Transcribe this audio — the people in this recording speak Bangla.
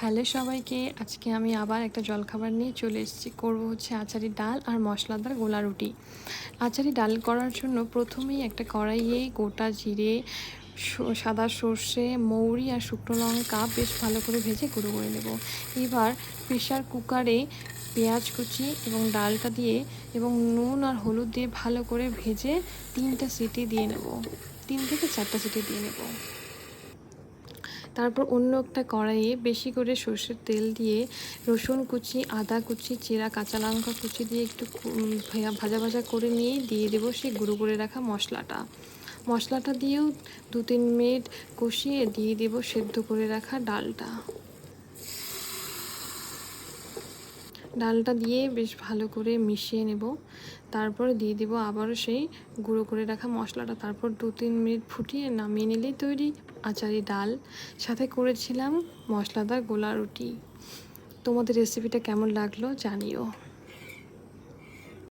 হ্যালো সবাইকে, আজকে আমি আবার একটা জলখাবার নিয়ে চলে এসেছি। করব হচ্ছে আচারি ডাল আর মশলাদার গোলা রুটি। আচারি ডাল করার জন্য প্রথমেই একটা কড়াইয়ে গোটা জিরে সাদা সর্ষে, মৌরি আর শুকনো লঙ্কা বেশ ভালো করে ভেজে গুঁড়ো করে নেব। এবার প্রেশার কুকারে পেঁয়াজ কুচি এবং ডালটা দিয়ে এবং নুন আর হলুদ দিয়ে ভালো করে ভেজে তিনটা সিটি দিয়ে নেব। তিন থেকে চারটা সিটি দিয়ে নেব। তারপর অন্য একটা কড়াইয়ে বেশি করে সর্ষের তেল দিয়ে রসুন কুচি, আদা কুচি, চেরা, কাঁচা লঙ্কা কুচি দিয়ে একটু ভাজা ভাজা করে নিয়ে দিয়ে দেবো সেই গুঁড়ো করে রাখা মশলাটা। মশলাটা দিয়েও দু তিন মিনিট কষিয়ে দিয়ে দেবো সেদ্ধ করে রাখা ডালটা। ডালটা দিয়ে বেশ ভালো করে মিশিয়ে নেব। তারপর দিয়ে দিব আবারও সেই গুঁড়ো করে রাখা মশলাটা। তারপর দু তিন মিনিট ফুটিয়ে নামিয়ে নিলেই তৈরি আচারি ডাল। সাথে করেছিলাম মশলাদার গোলা রুটি। তোমাদের রেসিপিটা কেমন লাগল জানিও।